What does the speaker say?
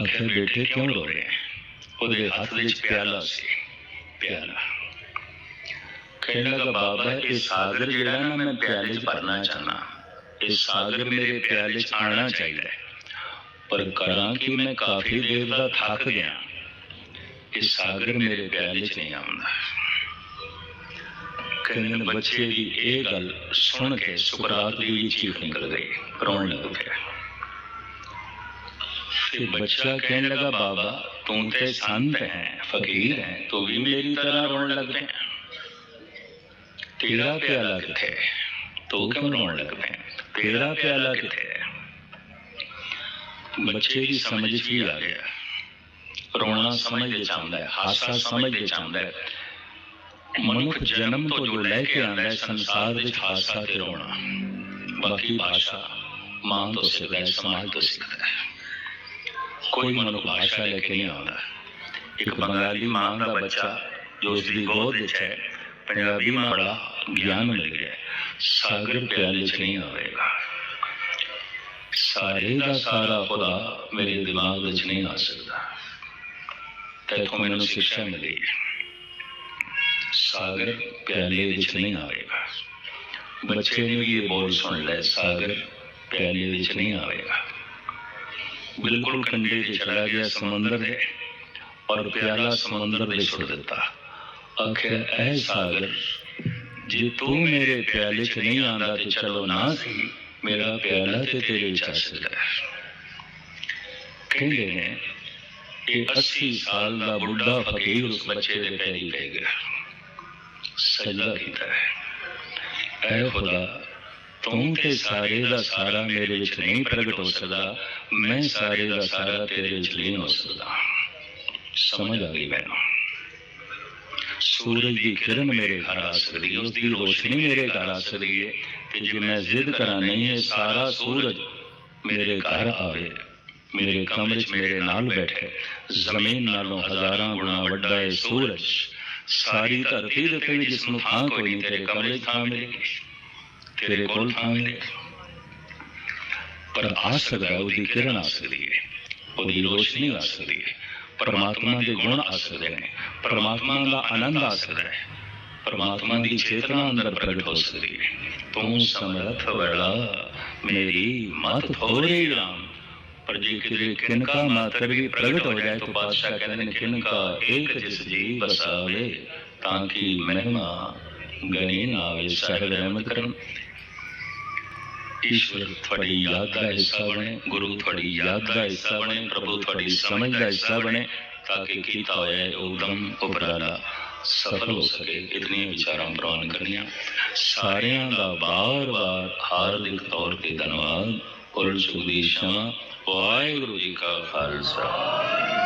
ਬੇਟੇ ਕਿਉਂ ਰੋ ਰਹੇ ਹੈ? ਉਹਦੇ ਹੱਥ ਵਿੱਚ ਪਿਆਲਾ ਸੀ। ਪਿਆਲਾ। ਕਹਿਣ ਲੱਗਾ ਬਾਬਾ ਇਹ ਸਾਗਰ ਜਿਹੜਾ ਨਾ ਮੈਂ ਪਿਆਲੇ 'ਚ ਭਰਨਾ ਚਾਹਨਾ ਇਹ ਸਾਗਰ ਮੇਰੇ ਪਿਆਲੇ 'ਚ ਆਣਾ ਚਾਹੀਦਾ ਪਰ ਕਰਾਂ ਕਿ ਮੈਂ ਕਾਫੀ ਦੇਰ ਦਾ ਥੱਕ ਗਿਆ। ਇਹ ਸਾਗਰ ਮੇਰੇ ਪਿਆਲੇ 'ਚ ਨਹੀਂ ਆਉਂਦਾ। ਕਹਿੰਦੇ ਨੇ ਬੱਚੇ ਦੀ ਇਹ ਗੱਲ ਸੁਣ ਕੇ ਸੁਕਰਾਤ ਦੀ ਚੀਖ ਨਿਕਲ ਗਈ। ਰੋਣ ਲੱਗ ਪਿਆ। ਤੇ ਬੱਚਾ ਕਹਿਣ ਲੱਗਾ ਬਾਬਾ ਤੂੰ ਤੇ ਸੰਤ ਹੈ ਫਕੀਰ ਹੈ ਤੂੰ ਵੀ ਮੇਰੀ ਤਰ੍ਹਾਂ ਰੋਣ ਲੱਗ ਪਿਆ ਤੇਰਾ ਪਿਆਲਾ ਕਿੱਥੇ ਹੈ? ਤੂੰ ਕਿਉਂ ਰੋਣ ਲੱਗ ਪਿਆ ਤੇਰਾ ਪਿਆਲਾ ਕਿੱਥੇ ਹੈ ਬੱਚੇ ਦੀ ਸਮਝ 'ਚ ਵੀ ਆ ਗਿਆ ਰੋਣਾ ਸਮਝਦੇ ਚਾਹੁੰਦਾ ਹੈ ਹਾਸਾ ਸਮਝਦੇ ਚਾਹੁੰਦਾ ਹੈ ਮਨੁੱਖ ਜਨਮ ਤੋਂ ਜੋ ਲੈ ਕੇ ਆਉਂਦਾ ਹੈ ਸੰਸਾਰ ਵਿੱਚ ਹਾਸਾ ਤੇ ਰੋਣਾ ਬਾਕੀ ਭਾਸ਼ਾ ਮਾਂ ਤੋਂ ਸਿੱਖਦਾ ਹੈ ਸਮਾਜ ਤੋਂ ਸਿੱਖਦਾ ਹੈ ਕੋਈ ਮਨੁੱਖ ਭਾਸ਼ਾ ਲੈ ਕੇ ਨਹੀਂ ਆਉਂਦਾ ਇੱਕ ਬੰਗਾਲੀ ਮਾਂ ਦਾ ਬੱਚਾ ਜੋ ਉਸ ਦੀ ਗੋਦ ਵਿੱਚ ਹੈ ਪੰਜਾਬੀ ਮਾਂ ਬੜਾ ਗਿਆਨ ਮਿਲ ਗਿਆ ਹੈ। ਸਾਗਰ ਪਿਆਲੇ 'ਚ ਨਹੀਂ ਆਵੇਗਾ ਸਾਰੇ ਦਾ ਸਾਰਾ ਖੁਦਾ ਮੇਰੇ ਦਿਮਾਗ ਵਿੱਚ ਨਹੀਂ ਆ ਸਕਦਾ ਤੈਥੋਂ ਮੈਨੂੰ ਸਿੱਖਿਆ ਮਿਲੀ ਸਾਗਰ ਪਿਆਲੇ ਵਿੱਚ ਨਹੀਂ ਆਵੇਗਾ ਬੱਚੇ ਨੇ ਵੀ ਇਹ ਬੋਲ ਸੁਣ ਲੈ ਸਾਗਰ ਪਿਆਲੇ ਵਿੱਚ ਨਹੀਂ ਆਵੇਗਾ ਬਿਲਕੁਲ ਕੰਢੇ ਤੇ ਚਲਾ ਗਿਆ ਸਮੁੰਦਰ ਦੇ ਔਰ ਪਿਆਲਾ ਸਮੁੰਦਰ ਦੇ ਛੁੱਟ ਦਿੱਤਾ ਆਖਿਰ ਐ ਸਾਗਰ ਜੇ ਤੂੰ ਮੇਰੇ ਪਿਆਲੇ 'ਚ ਨਹੀਂ ਆਂਦਾ ਤੇ ਚਲੋ ਨਾ ਸੀ ਮੇਰਾ ਪਿਆਲਾ ਤੇ ਤੇਰੇ ਵਿੱਚ ਆ ਸਕਦਾ ਹੈ। ਕਹਿੰਦੇ ਨੇ ਕਿ 80 ਸਾਲ ਦਾ ਬੁੱਢਾ ਫਕੀਰ ਉਸ ਬੱਚੇ ਦੇ ਪੈਰੀ ਪੈ ਗਿਆ ਸਜਦਾ ਕੀਤਾ ਹੈ ਐ ਖੁਦਾ ਤੂੰ ਤੇ ਸਾਰੇ ਦਾ ਸਾਰਾ ਮੇਰੇ ਵਿੱਚ ਨਹੀਂ ਪ੍ਰਗਟ ਹੋ ਸਕਦਾ ਮੈਂ ਸਾਰੇ ਦਾ ਸਾਰਾ ਤੇਰੇ ਵਿੱਚ ਲੀਨ ਹੋ ਸਕਦਾ ਸਮਝ ਆ ਗਈ ਮੈਨੂੰ ਸੂਰਜ ਦੀ ਕਿਰਨ ਮੇਰੇ ਘਰ ਆ ਸਕਦੀ ਹੈ ਉਸ ਦੀ ਰੋਸ਼ਨੀ ਮੇਰੇ ਘਰ ਆ ਸਕਦੀ ਹੈ ਤੇ ਜੇ ਮੈਂ ਜ਼ਿੱਦ ਕਰਾਂ ਨਹੀਂ ਇਹ ਸਾਰਾ ਸੂਰਜ ਮੇਰੇ ਘਰ ਆਵੇ ਮੇਰੇ ਕਮਰੇ 'ਚ ਮੇਰੇ ਨਾਲ ਬੈਠੇ ਜ਼ਮੀਨ ਨਾਲੋਂ ਹਜ਼ਾਰਾਂ ਗੁਣਾ ਵੱਡਾ ਹੈ ਸੂਰਜ ਸਾਰੀ ਧਰਤੀ ਦੇ ਉੱਤੇ ਜਿਸ ਨੂੰ ਥਾਂ ਕੋਈ ਨਹੀਂ ਤੇਰੇ ਕਮਰੇ 'ਚ ਥਾਂ ਮਿਲੇਗੀ ਤੇਰੇ ਕੋਲ ਥਾਂ ਮਿਲੇਗੀ ਪਰ ਆ ਸਕਦਾ ਹੈ, ਉਹਦੀ ਕਿਰਨ ਆ ਸਕਦੀ ਹੈ ਉਹਦੀ ਰੋਸ਼ਨੀ ਆ ਸਕਦੀ ਹੈ ਪਰਮਾਤਮਾ ਦੇ ਗੁਣ ਆ ਸਕਦੇ ਨੇ ਪਰਮਾਤਮਾ ਦਾ ਆਨੰਦ ਆ ਸਕਦਾ ਹੈ ਪਰਮਾਤਮਾ ਦੀ ਚੇਤਨਾ ਅੰਦਰ ਪ੍ਰਗਟ ਹੋ ਸਕਦੀ ਹੈ ਤੂੰ ਸਮਰਥ ਬੜਾ ਮੇਰੀ ਮਤ ਥੋੜੀ ਰਾਮ ਪਰ ਜੇ ਕਿਤੇ ਕਿਨਕਾ ਮਾਤਰ ਵੀ ਪ੍ਰਗਟ ਹੋ ਜਾਏ ਤਾਂ ਬਾਦਸ਼ਾਹ ਕਹਿੰਦੇ ਨੇ ਕਿਨਕਾ ਇੱਕ ਜਿਸ ਜੀ ਬਸਾਵੇ ਤਾਂ ਕਿ ਨਾ ਆਵੇ ਸਾਹਿਬ ਰਹਿਮਤ ਕਰਨ ਈਸ਼ਵਰ ਤੁਹਾਡੀ ਯਾਦ ਦਾ ਹਿੱਸਾ ਬਣੇ ਗੁਰੂ ਤੁਹਾਡੀ ਯਾਦ ਦਾ ਹਿੱਸਾ ਬਣੇ ਪ੍ਰਭੂ ਤੁਹਾਡੀ ਸਮਝ ਦਾ ਹਿੱਸਾ ਬਣੇ ਤਾਂ ਕਿ ਕੀਤਾ ਹੋਇਆ ਉਦਮ ਉਪਰਾਲਾ ਸਫਲ ਹੋ ਸਕੇ ਇਤਨੀਆਂ ਵਿਚਾਰਾਂ ਪ੍ਰਵਾਨ ਕਰਨੀਆਂ ਸਾਰਿਆਂ ਦਾ ਬਾਰ-ਬਾਰ ਹਾਰਦਿਕ ਤੌਰ ਤੇ ਧੰਨਵਾਦ ਔਰ ਸੁਖਦੀ ਵਾਹਿਗੁਰੂ ਜੀ ਕਾ ਖਾਲਸਾ